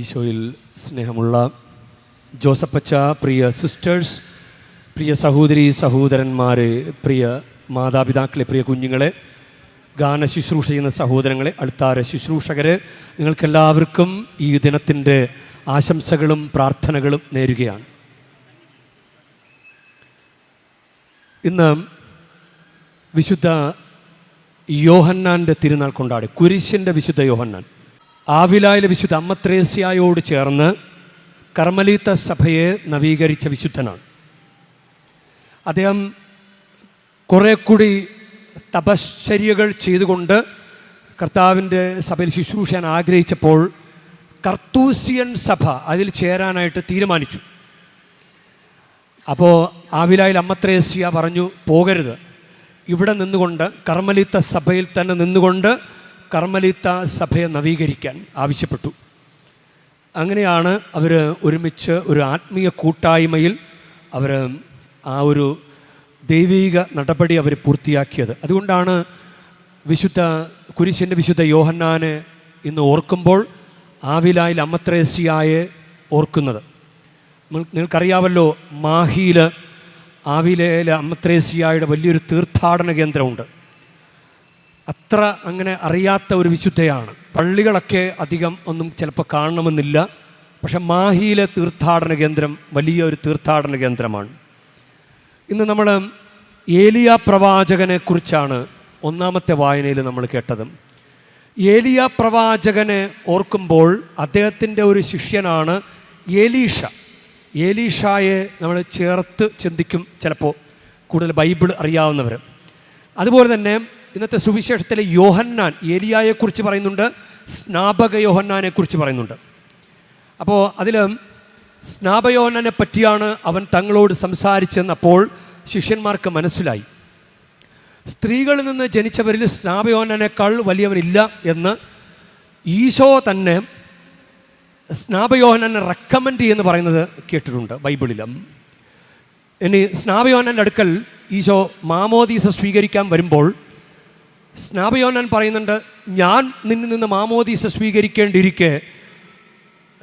ഈശോയിൽ സ്നേഹമുള്ള ജോസപ്പച്ച പ്രിയ സിസ്റ്റേഴ്സ് പ്രിയ സഹോദരി സഹോദരന്മാർ പ്രിയ മാതാപിതാക്കളെ പ്രിയ കുഞ്ഞുങ്ങളെ ഗാന ശുശ്രൂഷ ചെയ്യുന്ന സഹോദരങ്ങളെ അടുത്താര ശുശ്രൂഷകരെ നിങ്ങൾക്കെല്ലാവർക്കും ഈ ദിനത്തിന്റെ ആശംസകളും പ്രാർത്ഥനകളും നേരുകയാണ്. ഇന്ന് വിശുദ്ധ യോഹന്നാന്റെ തിരുനാൾ കൊണ്ടാടി കുരിശിന്റെ വിശുദ്ധ യോഹന്നാൻ. ആവിലായിലെ വിശുദ്ധ അമ്മത്രേസ്യായോട് ചേർന്ന് കർമ്മലീത്ത സഭയെ നവീകരിച്ച വിശുദ്ധനാണ്. അദ്ദേഹം കുറേ കൂടി തപശ്ചര്യകൾ ചെയ്തുകൊണ്ട് കർത്താവിന്റെ സഭയിൽ ശുശ്രൂഷാൻ ആഗ്രഹിച്ചപ്പോൾ കർത്തൂസിയൻ സഭ അതിൽ ചേരാനായിട്ട് തീരുമാനിച്ചു. അപ്പോൾ ആവിലായിൽ അമ്മത്രേസ്യ പറഞ്ഞു പോകരുത്. ഇവിടെ നിന്നുകൊണ്ട് കർമ്മലിത്ത സഭയിൽ തന്നെ നിന്നുകൊണ്ട് കർമ്മലിത്ത സഭയെ നവീകരിക്കാൻ ആവശ്യപ്പെട്ടു. അങ്ങനെയാണ് അവർ ഒരുമിച്ച് ഒരു ആത്മീയ കൂട്ടായ്മയിൽ അവർ ആ ഒരു ദൈവീക നടപടി അവർ പൂർത്തിയാക്കിയത്. അതുകൊണ്ടാണ് വിശുദ്ധ കുരിശിന്റെ വിശുദ്ധ യോഹന്നാനെ ഇന്ന് ഓർക്കുമ്പോൾ ആവിലായിൽ അമ്മത്രേസിയായെ ഓർക്കുന്നത്. നിങ്ങൾക്കറിയാവല്ലോ മാഹിയിൽ ആവിലയിലെ അമ്മത്രേസിയായുടെ വലിയൊരു തീർത്ഥാടന കേന്ദ്രമുണ്ട്. അത്ര അങ്ങനെ അറിയാത്ത ഒരു വിശുദ്ധയാണ്. പള്ളികളൊക്കെ അധികം ഒന്നും ചിലപ്പോൾ കാണണമെന്നില്ല. പക്ഷെ മാഹിയിലെ തീർത്ഥാടന കേന്ദ്രം വലിയ ഒരു തീർത്ഥാടന കേന്ദ്രമാണ്. ഇന്ന് നമ്മൾ ഏലിയ പ്രവാചകനെ കുറിച്ചാണ് ഒന്നാമത്തെ വായനയിൽ നമ്മൾ കേട്ടത്. ഏലിയ പ്രവാചകനെ ഓർക്കുമ്പോൾ അദ്ദേഹത്തിന്റെ ഒരു ശിഷ്യനാണ് ഏലീഷ. ഏലീഷായെ നമ്മൾ ചേർത്ത് ചിന്തിക്കും ചിലപ്പോൾ കൂടുതൽ ബൈബിൾ അറിയാവുന്നവർ അതുപോലെ തന്നെ ഇന്നത്തെ സുവിശേഷത്തിലെ യോഹന്നാൻ ഏലിയായെക്കുറിച്ച് പറയുന്നുണ്ട് സ്നാപക യോഹന്നാനെ കുറിച്ച് പറയുന്നുണ്ട്. അപ്പോൾ അതിൽ സ്നാപയോഹനെ പറ്റിയാണ് അവൻ തങ്ങളോട് സംസാരിച്ചെന്നപ്പോൾ ശിഷ്യന്മാർക്ക് മനസ്സിലായി. സ്ത്രീകളിൽ നിന്ന് ജനിച്ചവരിൽ സ്നാപയോഹനേക്കാൾ വലിയവനില്ല എന്ന് ഈശോ തന്നെ സ്നാപയോഹനെ റെക്കമെൻഡ് ചെയ്യുമെന്ന് പറയുന്നത് കേട്ടിട്ടുണ്ട് ബൈബിളിൽ ഇനി സ്നാപയോഹനന്റെ അടുക്കൽ ഈശോ മാമോദീസ സ്വീകരിക്കാൻ വരുമ്പോൾ സ്നാപയോഹനൻ പറയുന്നുണ്ട് ഞാൻ നിന്നിൽ നിന്ന് മാമോദീസ സ്വീകരിക്കേണ്ടിയിരിക്കെ.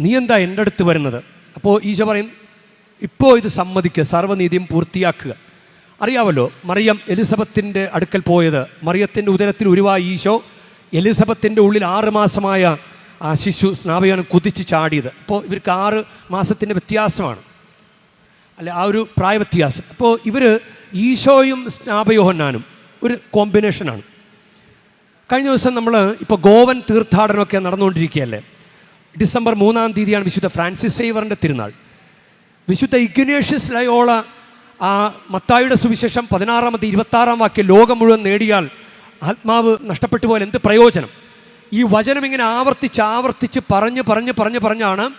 നീ എന്താ എന്റെ അടുത്ത് വരുന്നത്? അപ്പോൾ ഈശോ പറയും ഇപ്പോൾ ഇത് സമ്മതിക്കുക സർവനീതിയും പൂർത്തിയാക്കുക. അറിയാമല്ലോ മറിയം എലിസബത്തിന്റെ അടുക്കൽ പോയത് മറിയത്തിന്റെ ഉദരത്തിൽ ഉരുവായ ഈശോ എലിസബത്തിന്റെ ഉള്ളിൽ ആറ് മാസമായ ആ ശിശു സ്നാപയോനം കുതിച്ച് ചാടിയത്. അപ്പോൾ ഇവർക്ക് ആറ് മാസത്തിന്റെ വ്യത്യാസമാണ്. അല്ല ആ ഒരു പ്രായവ്യത്യാസം. അപ്പോൾ ഇവർ ഈശോയും സ്നാപയോഹന്നാനും ഒരു കോമ്പിനേഷനാണ്. കഴിഞ്ഞ ദിവസം നമ്മൾ ഇപ്പോൾ ഗോവൻ തീർത്ഥാടനമൊക്കെ നടന്നുകൊണ്ടിരിക്കുകയല്ലേ? ഡിസംബർ മൂന്നാം തീയതിയാണ് വിശുദ്ധ ഫ്രാൻസിസ് സേവറിന്റെ തിരുനാൾ. വിശുദ്ധ ഇഗ്നേഷ്യസ് ലയോള ആ മത്തായുടെ സുവിശേഷം പതിനാറാമത്തെ ഇരുപത്താറാം വാക്യം ലോകം മുഴുവൻ നേടിയാൽ ആത്മാവ് നഷ്ടപ്പെട്ടു പോയാൽ എന്ത് പ്രയോജനം? ഈ വചനം ഇങ്ങനെ ആവർത്തിച്ച് ആവർത്തിച്ച് പറഞ്ഞ് പറഞ്ഞ് പറഞ്ഞ് പറഞ്ഞാണ്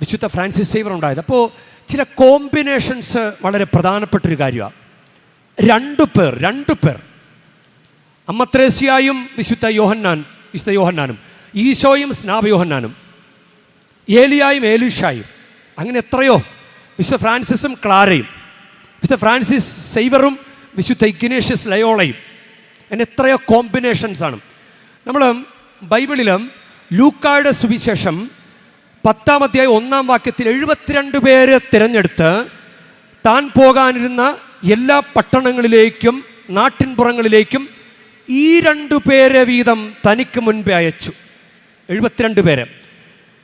വിശുദ്ധ ഫ്രാൻസിസ് സേവർ ഉണ്ടായത്. അപ്പോൾ ചില കോമ്പിനേഷൻസ് വളരെ പ്രധാനപ്പെട്ടൊരു കാര്യമാണ് രണ്ടു പേർ രണ്ടു പേർ അമ്മത്രേസ്യായും വിശുദ്ധ യോഹന്നാൻ വിശുദ്ധ യോഹന്നാനും ഈശോയും സ്നാപയോഹന്നാനും ഏലിയായും ഏലീഷായും അങ്ങനെ എത്രയോ വിശുദ്ധ ഫ്രാൻസിസും ക്ലാരയും വിശുദ്ധ ഫ്രാൻസിസ് സൈവറും വിശുദ്ധ ഇഗ്നേഷ്യസ് ലയോളയും അങ്ങനെ എത്രയോ കോമ്പിനേഷൻസ് ആണ്. നമ്മൾ ബൈബിളിൽ ലൂക്കായുടെ സുവിശേഷം പത്താം അധ്യായം ഒന്നാം വാക്യത്തിൽ എഴുപത്തിരണ്ട് പേരെ തിരഞ്ഞെടുത്ത് താൻ പോകാനിരുന്ന എല്ലാ പട്ടണങ്ങളിലേക്കും നാട്ടിൻപുറങ്ങളിലേക്കും ഈ രണ്ടു പേരെ വീതം തനിക്ക് മുൻപേ അയച്ചു. എഴുപത്തിരണ്ട് പേരെ.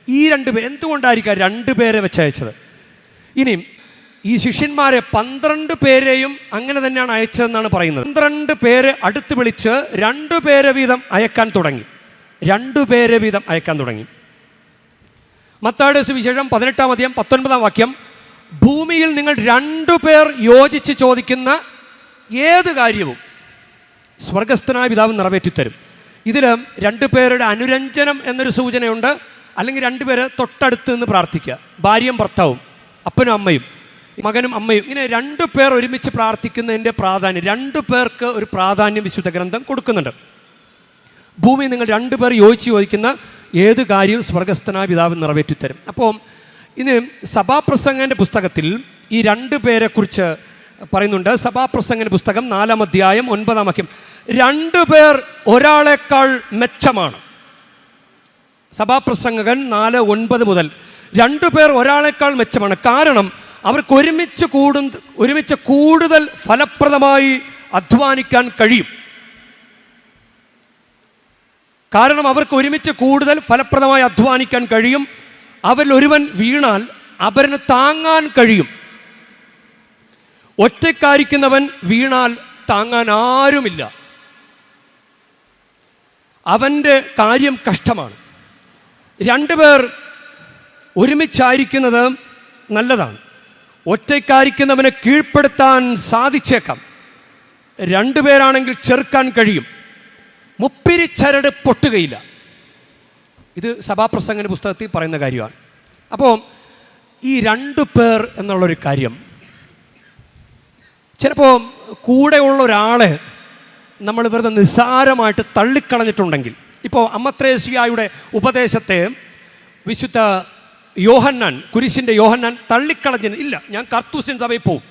ഈ രണ്ട് പേര് എന്തുകൊണ്ടായിരിക്കാം രണ്ട് പേരെ വെച്ച് അയച്ചത്? ഇനിയും ഈ ശിഷ്യന്മാരെ പന്ത്രണ്ട് പേരെയും അങ്ങനെ തന്നെയാണ് അയച്ചതെന്നാണ് പറയുന്നത്. പന്ത്രണ്ട് പേരെ അടുത്ത് വിളിച്ച് രണ്ടു പേരെ വീതം അയക്കാൻ തുടങ്ങി. രണ്ടു പേരെ വീതം അയക്കാൻ തുടങ്ങി. മത്താട് സുവിശേഷം പതിനെട്ടാം അധികം പത്തൊൻപതാം വാക്യം ഭൂമിയിൽ നിങ്ങൾ രണ്ടു പേർ യോജിച്ച് ചോദിക്കുന്ന ഏത് കാര്യവും സ്വർഗസ്ഥനായ പിതാവ് നിറവേറ്റിത്തരും. ഇതിൽ രണ്ടു പേരുടെ അനുരഞ്ജനം എന്നൊരു സൂചനയുണ്ട്. അല്ലെങ്കിൽ രണ്ടുപേര് തൊട്ടടുത്ത് നിന്ന് പ്രാർത്ഥിക്കുക. ഭാര്യയും ഭർത്താവും അപ്പനും അമ്മയും മകനും അമ്മയും. ഇങ്ങനെ രണ്ടു പേർ ഒരുമിച്ച് പ്രാർത്ഥിക്കുന്നതിന്റെ പ്രാധാന്യം രണ്ടു പേർക്ക് ഒരു പ്രാധാന്യം വിശുദ്ധ ഗ്രന്ഥം കൊടുക്കുന്നുണ്ട്. ഭൂമി നിങ്ങൾ രണ്ടു പേർ യോജിച്ച് ചോദിക്കുന്ന ഏത് കാര്യവും സ്വർഗസ്ഥനായ പിതാവ് നിറവേറ്റിത്തരും. അപ്പോൾ ഇനി സഭാപ്രസംഗന്റെ പുസ്തകത്തിൽ ഈ രണ്ട് പേരെക്കുറിച്ച് പറയുന്നുണ്ട്. സഭാപ്രസംഗന പുസ്തകം നാലാം അധ്യായം ഒൻപതാം വാക്യം. രണ്ടു പേർ ഒരാളെക്കാൾ മെച്ചമാണ്. സഭാപ്രസംഗകൻ നാല് ഒൻപത് മുതൽ. രണ്ടു പേർ ഒരാളെക്കാൾ മെച്ചമാണ്. കാരണം അവർക്ക് ഒരുമിച്ച് കൂടു ഒരുമിച്ച് കൂടുതൽ ഫലപ്രദമായി അധ്വാനിക്കാൻ കഴിയും. കാരണം അവർക്ക് ഒരുമിച്ച് കൂടുതൽ ഫലപ്രദമായി അധ്വാനിക്കാൻ കഴിയും. അവരിൽ ഒരുവൻ വീണാൽ അവരിന് താങ്ങാൻ കഴിയും. ഒറ്റക്കാരിക്കുന്നവൻ വീണാൽ താങ്ങാൻ ആരുമില്ല. അവന്റെ കാര്യം കഷ്ടമാണ്. രണ്ടുപേർ ഒരുമിച്ചായിരിക്കുന്നത് നല്ലതാണ്. ഒറ്റയ്ക്കായിരിക്കുന്നവനെ കീഴ്പ്പെടുത്താൻ സാധിച്ചേക്കാം. രണ്ടുപേരാണെങ്കിൽ ചെറുക്കാൻ കഴിയും. മുപ്പിരിച്ചരട് പൊട്ടുകയില്ല. ഇത് സഭാപ്രസംഗന പുസ്തകത്തിൽ പറയുന്ന കാര്യമാണ്. അപ്പോൾ ഈ രണ്ടു പേർ എന്നുള്ളൊരു കാര്യം ചിലപ്പോൾ കൂടെയുള്ള ഒരാളെ നമ്മൾ വെറുതെ നിസ്സാരമായിട്ട് തള്ളിക്കളഞ്ഞിട്ടുണ്ടെങ്കിൽ ഇപ്പോൾ അമ്മത്രേശിയായുടെ ഉപദേശത്തെ വിശുദ്ധ യോഹന്നാൻ കുരിശിന്റെ യോഹന്നാൻ തള്ളിക്കളഞ്ഞിന് ഇല്ല ഞാൻ കർത്തൂസ്യൻ സഭയിൽ പോവും.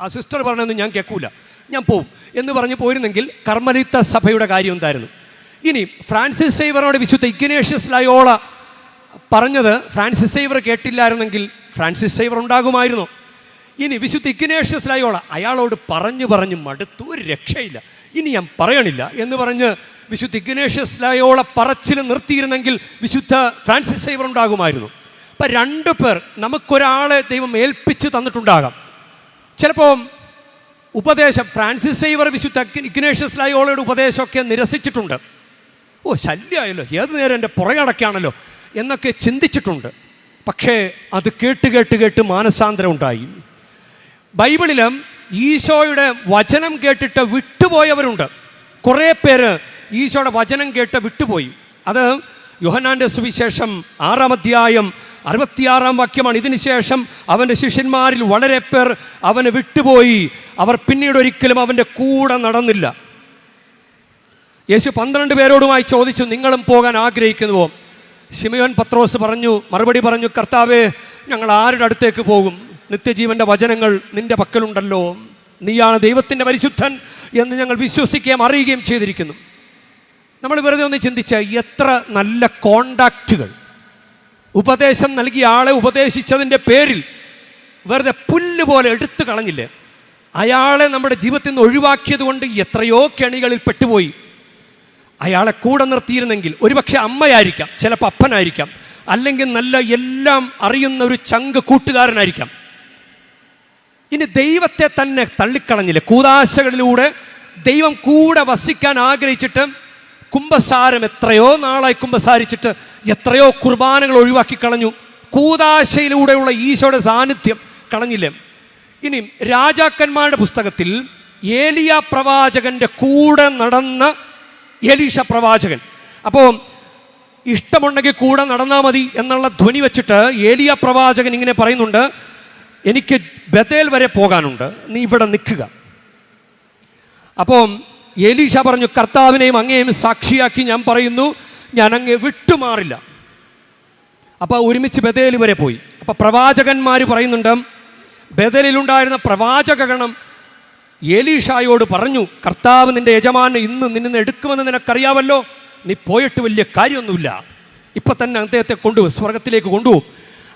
ആ സിസ്റ്റർ പറഞ്ഞതെന്ന് ഞാൻ കേൾക്കൂല ഞാൻ പോവും എന്ന് പറഞ്ഞ് പോയിരുന്നെങ്കിൽ കർമ്മലിത്ത സഭയുടെ കാര്യം എന്തായിരുന്നു? ഇനി ഫ്രാൻസിസ് സൈവറോട് വിശുദ്ധ ഇഗ്നേഷ്യസ് ലയോള പറഞ്ഞത് ഫ്രാൻസിസ് സൈവർ കേട്ടില്ലായിരുന്നെങ്കിൽ ഫ്രാൻസിസ് സൈവർ ഉണ്ടാകുമായിരുന്നു? ഇനി വിശുദ്ധ ഇഗ്നേഷ്യസ് ലയോള അയാളോട് പറഞ്ഞു പറഞ്ഞു മടുത്തു ഒരു രക്ഷയില്ല. ഇനി ഞാൻ പറയണില്ല എന്ന് പറഞ്ഞ് വിശുദ്ധ ഇഗ്നേഷ്യസ് ലയോള പറച്ചിൽ നിർത്തിയിരുന്നെങ്കിൽ വിശുദ്ധ ഫ്രാൻസിസ് സേവർ ഉണ്ടാകുമായിരുന്നു. അപ്പം രണ്ടു പേർ നമുക്കൊരാളെ ദൈവം ഏൽപ്പിച്ച് തന്നിട്ടുണ്ടാകാം. ചിലപ്പോൾ ഉപദേശം ഫ്രാൻസിസ് സേവർ വിശുദ്ധ ഇഗ്നേഷ്യസ് ലയോളയുടെ ഉപദേശമൊക്കെ നിരസിച്ചിട്ടുണ്ട്. ഓ ശല്യമായല്ലോ ഏത് നേരം എന്റെ പുറകടക്കാണല്ലോ എന്നൊക്കെ ചിന്തിച്ചിട്ടുണ്ട്. പക്ഷേ അത് കേട്ട് കേട്ട് കേട്ട് മാനസാന്തരം ഉണ്ടായി ബൈബിളിലും ഈശോയുടെ വചനം കേട്ടിട്ട് വിട്ടുപോയവരുണ്ട്. കുറേ പേര് ഈശോയുടെ വചനം കേട്ട് വിട്ടുപോയി. അത് യുഹനാന്റെ സുവിശേഷം ആറാം അധ്യായം അറുപത്തിയാറാം വാക്യമാണ്. ഇതിന് ശേഷം അവന്റെ ശിഷ്യന്മാരിൽ വളരെ പേർ അവന് വിട്ടുപോയി. അവർ പിന്നീട് ഒരിക്കലും അവന്റെ കൂടെ നടന്നില്ല. യേശു പന്ത്രണ്ട് പേരോടുമായി ചോദിച്ചു നിങ്ങളും പോകാൻ ആഗ്രഹിക്കുന്നുവോ? ശിമയോൻ പത്രോസ് പറഞ്ഞു മറുപടി പറഞ്ഞു കർത്താവേ ഞങ്ങൾ ആരുടെ അടുത്തേക്ക് പോകും? നിത്യജീവന്റെ വചനങ്ങൾ നിന്റെ പക്കലുണ്ടല്ലോ. നീയാണ് ദൈവത്തിന്റെ പരിശുദ്ധൻ എന്ന് ഞങ്ങൾ വിശ്വസിക്കുകയും അറിയുകയും ചെയ്തിരിക്കുന്നു. നമ്മൾ വെറുതെ ഒന്ന് ചിന്തിച്ച എത്ര നല്ല കോണ്ടാക്റ്റുകൾ ഉപദേശം നൽകിയ ആളെ ഉപദേശിച്ചതിന്റെ പേരിൽ വെറുതെ പുല്ല് പോലെ എടുത്തു കളഞ്ഞില്ലേ. അയാളെ നമ്മുടെ ജീവിതത്തിൽ നിന്ന് ഒഴിവാക്കിയത് കൊണ്ട് എത്രയോ കെണികളിൽ പെട്ടുപോയി. അയാളെ കൂടെ നിർത്തിയിരുന്നെങ്കിൽ ഒരുപക്ഷെ അമ്മയായിരിക്കാം ചിലപ്പോൾ അപ്പനായിരിക്കാം അല്ലെങ്കിൽ നല്ല എല്ലാം അറിയുന്ന ഒരു ചങ്ക് കൂട്ടുകാരനായിരിക്കാം. ഇനി ദൈവത്തെ തന്നെ തള്ളിക്കളഞ്ഞില്ല? കൂതാശകളിലൂടെ ദൈവം കൂടെ വസിക്കാൻ ആഗ്രഹിച്ചിട്ട് കുംഭസാരം എത്രയോ നാളായി കുംഭസാരിച്ചിട്ട് എത്രയോ കുർബാനകൾ ഒഴിവാക്കി കളഞ്ഞു. കൂതാശയിലൂടെയുള്ള ഈശോയുടെ സാന്നിധ്യം കളഞ്ഞില്ലേ? ഇനി രാജാക്കന്മാരുടെ പുസ്തകത്തിൽ ഏലിയ പ്രവാചകന്റെ കൂടെ നടന്ന ഏലീഷ പ്രവാചകൻ. അപ്പോൾ ഇഷ്ടമുണ്ടെങ്കിൽ കൂടെ നടന്നാൽ മതി എന്നുള്ള ധ്വനി വെച്ചിട്ട് ഏലിയ പ്രവാചകൻ ഇങ്ങനെ പറയുന്നുണ്ട് എനിക്ക് ബദേൽ വരെ പോകാനുണ്ട്. നീ ഇവിടെ നിൽക്കുക. അപ്പോൾ ഏലീഷ പറഞ്ഞു കർത്താവിനെയും അങ്ങേയും സാക്ഷിയാക്കി ഞാൻ പറയുന്നു ഞാൻ അങ്ങേ വിട്ടുമാറില്ല. അപ്പോൾ ഒരുമിച്ച് ബദേൽ വരെ പോയി. അപ്പോൾ പ്രവാചകന്മാർ പറയുന്നുണ്ട് ബദലിലുണ്ടായിരുന്ന പ്രവാചകഗണം ഏലീഷായോട് പറഞ്ഞു കർത്താവ് നിന്റെ യജമാനെ ഇന്ന് നിന്നെ എടുക്കുമെന്ന് നിനക്കറിയാമല്ലോ നീ പോയിട്ട് വലിയ കാര്യമൊന്നുമില്ല. ഇപ്പം തന്നെ അദ്ദേഹത്തെ കൊണ്ടുപോകും സ്വർഗത്തിലേക്ക് കൊണ്ടുപോകും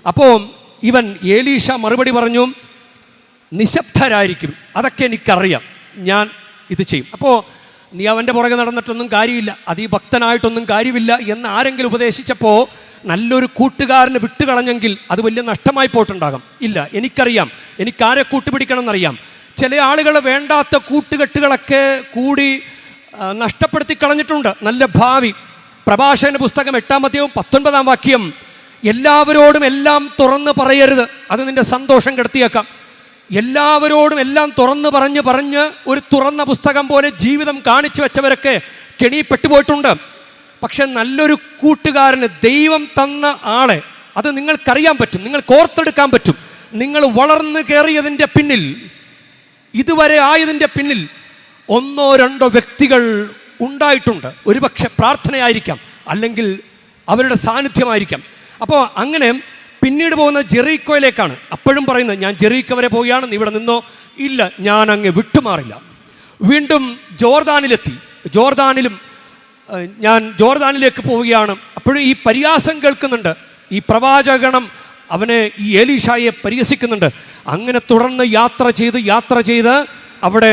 അപ്പോൾ ഇവൻ ഏലീഷ മറുപടി പറഞ്ഞു നിശബ്ദരായിരിക്കും. അതൊക്കെ എനിക്കറിയാം. ഞാൻ ഇത് ചെയ്യും. അപ്പോൾ നീ അവന്റെ പുറകെ നടന്നിട്ടൊന്നും കാര്യമില്ല. അതിഭക്തനായിട്ടൊന്നും കാര്യമില്ല എന്ന് ആരെങ്കിലും ഉപദേശിച്ചപ്പോൾ നല്ലൊരു കൂട്ടുകാരന് വിട്ടുകളഞ്ഞെങ്കിൽ അത് വലിയ നഷ്ടമായി പോയിട്ടുണ്ടാകാം. ഇല്ല എനിക്കറിയാം. എനിക്കാരെ കൂട്ടുപിടിക്കണം എന്നറിയാം ചില ആളുകൾ വേണ്ടാത്ത കൂട്ടുകെട്ടുകളൊക്കെ കൂടി നഷ്ടപ്പെടുത്തി കളഞ്ഞിട്ടുണ്ട് നല്ല ഭാവി. പ്രഭാഷകന്റെ പുസ്തകം എട്ടാമത്തെയും പത്തൊൻപതാം വാക്യം എല്ലാവരോടും എല്ലാം തുറന്ന് പറയരുത്. അത് നിന്റെ സന്തോഷം കെടുത്തിയേക്കാം. എല്ലാവരോടും എല്ലാം തുറന്ന് പറഞ്ഞ് പറഞ്ഞ് ഒരു തുറന്ന പുസ്തകം പോലെ ജീവിതം കാണിച്ചു വെച്ചവരൊക്കെ കെണിപ്പെട്ടുപോയിട്ടുണ്ട് പക്ഷെ നല്ലൊരു കൂട്ടുകാരന് ദൈവം തന്ന ആളെ അത് നിങ്ങൾക്കറിയാൻ പറ്റും. നിങ്ങൾ കോർത്തെടുക്കാൻ പറ്റും. നിങ്ങൾ വളർന്നു കയറിയതിന്റെ പിന്നിൽ ഇതുവരെ ആയതിന്റെ പിന്നിൽ ഒന്നോ രണ്ടോ വ്യക്തികൾ ഉണ്ടായിട്ടുണ്ട്. ഒരുപക്ഷെ പ്രാർത്ഥനയായിരിക്കാം. അല്ലെങ്കിൽ അവരുടെ സാന്നിധ്യമായിരിക്കാം. അപ്പോൾ അങ്ങനെ പിന്നീട് പോകുന്ന ജെറീക്കോയിലേക്കാണ്. അപ്പോഴും പറയുന്നത് ഞാൻ ജെറീക്കോ വരെ പോവുകയാണ് നീ ഇവിടെ നിന്നോ? ഇല്ല ഞാൻ അങ്ങ് വിട്ടുമാറില്ല. വീണ്ടും ജോർദാനിലെത്തി. ജോർദാനിലും ഞാൻ ജോർദാനിലേക്ക് പോവുകയാണ്. അപ്പോഴും ഈ പരിഹാസം കേൾക്കുന്നുണ്ട്. ഈ പ്രവാചകണം അവനെ ഈ ഏലീഷായെ പരിഹസിക്കുന്നുണ്ട്. അങ്ങനെ തുടർന്ന് യാത്ര ചെയ്ത് യാത്ര ചെയ്ത് അവിടെ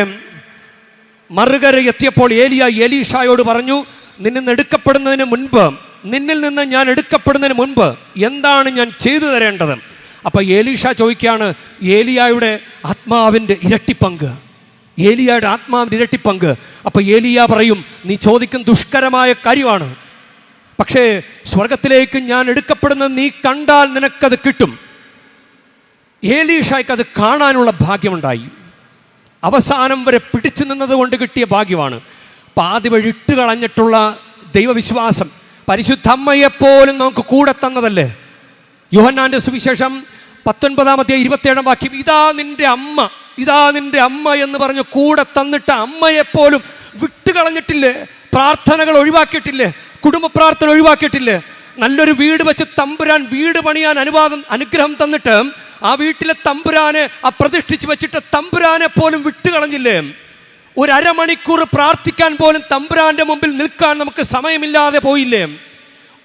മറുകര എത്തിയപ്പോൾ ഏലിയ ഏലീഷായോട് പറഞ്ഞു നിന്ന് എടുക്കപ്പെടുന്നതിന് മുൻപ് നിന്നിൽ നിന്ന് ഞാൻ എടുക്കപ്പെടുന്നതിന് മുൻപ് എന്താണ് ഞാൻ ചെയ്തു തരേണ്ടത്? അപ്പോൾ ഏലീഷ ചോദിക്കുകയാണ് ഏലിയായുടെ ആത്മാവിന്റെ ഇരട്ടിപ്പങ്ക്. ഏലിയായുടെ ആത്മാവിന്റെ ഇരട്ടിപ്പങ്ക്. അപ്പോൾ ഏലിയ പറയും നീ ചോദിക്കുന്ന ദുഷ്കരമായ കാര്യമാണ്. പക്ഷേ സ്വർഗത്തിലേക്ക് ഞാൻ എടുക്കപ്പെടുന്നത് നീ കണ്ടാൽ നിനക്കത് കിട്ടും. ഏലീഷായ്ക്ക് അത് കാണാനുള്ള ഭാഗ്യമുണ്ടായി. അവസാനം വരെ പിടിച്ചു നിന്നതുകൊണ്ട് കിട്ടിയ ഭാഗ്യമാണ്. പാതി വഴിട്ട് കളഞ്ഞിട്ടുള്ള ദൈവവിശ്വാസം. പരിശുദ്ധമ്മയെപ്പോലും നമുക്ക് കൂടെ തന്നതല്ലേ? യോഹന്നാന്റെ സുവിശേഷം പത്തൊൻപതാമത്തെ ഇരുപത്തേഴാം വാക്യം ഇതാ നിന്റെ അമ്മ ഇതാ നിന്റെ അമ്മ എന്ന് പറഞ്ഞ് കൂടെ തന്നിട്ട് അമ്മയെപ്പോലും വിട്ടുകളഞ്ഞിട്ടില്ലേ? പ്രാർത്ഥനകൾ ഒഴിവാക്കിയിട്ടില്ലേ? കുടുംബ പ്രാർത്ഥന ഒഴിവാക്കിയിട്ടില്ലേ? നല്ലൊരു വീട് വെച്ച് തമ്പുരാൻ വീട് പണിയാൻ അനുവാദം അനുഗ്രഹം തന്നിട്ട് ആ വീട്ടിലെ തമ്പുരാനെ ആ പ്രതിഷ്ഠിച്ച് വെച്ചിട്ട് തമ്പുരാനെ പോലും വിട്ടുകളഞ്ഞില്ലേ? ഒരു അരമണിക്കൂർ പ്രാർത്ഥിക്കാൻ പോലും തമ്പുരാന്റെ മുമ്പിൽ നിൽക്കാൻ നമുക്ക് സമയമില്ലാതെ പോയില്ലേ?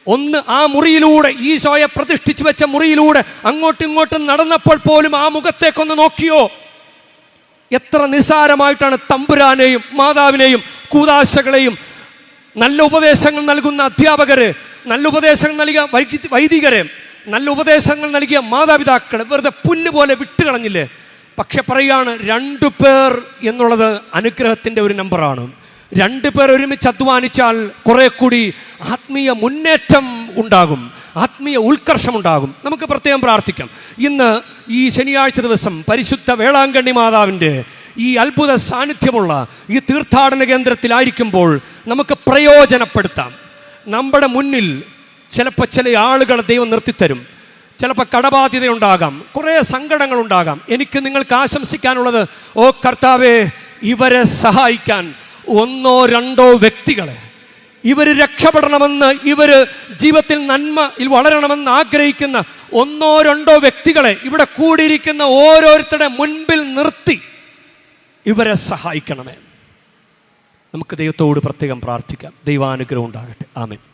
ഒന്ന് ആ മുറിയിലൂടെ ഈശോയെ പ്രതിഷ്ഠിച്ചു വെച്ച മുറിയിലൂടെ അങ്ങോട്ടും ഇങ്ങോട്ടും നടന്നപ്പോൾ പോലും ആ മുഖത്തേക്കൊന്ന് നോക്കിയോ? എത്ര നിസാരമായിട്ടാണ് തമ്പുരാനെയും മാതാവിനെയും കൂതാശകളെയും നല്ല ഉപദേശങ്ങൾ നൽകുന്ന അധ്യാപകര് നല്ല ഉപദേശങ്ങൾ നൽകിയ വൈദികരെ നല്ല ഉപദേശങ്ങൾ നൽകിയ മാതാപിതാക്കൾ വെറുതെ പുല്ല് പോലെ വിട്ടുകളഞ്ഞില്ലേ? പക്ഷെ പറയുകയാണ് രണ്ടു പേർ എന്നുള്ളത് അനുഗ്രഹത്തിന്റെ ഒരു നമ്പറാണ്. രണ്ടു പേർ ഒരുമിച്ച് അധ്വാനിച്ചാൽ കുറെ കൂടി ആത്മീയ മുന്നേറ്റം ഉണ്ടാകും ആത്മീയ ഉത്കർഷം ഉണ്ടാകും. നമുക്ക് പ്രത്യേകം പ്രാർത്ഥിക്കാം. ഇന്ന് ഈ ശനിയാഴ്ച ദിവസം പരിശുദ്ധ വേളാങ്കണ്ണി മാതാവിന്റെ ഈ അത്ഭുത സാന്നിധ്യമുള്ള ഈ തീർത്ഥാടന കേന്ദ്രത്തിലായിരിക്കുമ്പോൾ നമുക്ക് പ്രയോജനപ്പെടുത്താം. നമ്മുടെ മുന്നിൽ ചിലപ്പോൾ ചില ആളുകളെ ദൈവം നിർത്തിത്തരും. ചിലപ്പോൾ കടബാധ്യതയുണ്ടാകാം കുറേ സങ്കടങ്ങളുണ്ടാകാം. എനിക്ക് നിങ്ങൾക്ക് ആശംസിക്കാനുള്ളത് ഓ കർത്താവെ ഇവരെ സഹായിക്കാൻ ഒന്നോ രണ്ടോ വ്യക്തികളെ ഇവർ രക്ഷപ്പെടണമെന്ന് ഇവർ ജീവിതത്തിൽ നന്മയിൽ വളരണമെന്ന് ആഗ്രഹിക്കുന്ന ഒന്നോ രണ്ടോ വ്യക്തികളെ ഇവിടെ കൂടിയിരിക്കുന്ന ഓരോരുത്തരുടെ മുൻപിൽ നിർത്തി ഇവരെ സഹായിക്കണമേ. നമുക്ക് ദൈവത്തോട് പ്രത്യേകം പ്രാർത്ഥിക്കാം. ദൈവാനുഗ്രഹം ഉണ്ടാകട്ടെ. ആമേൻ.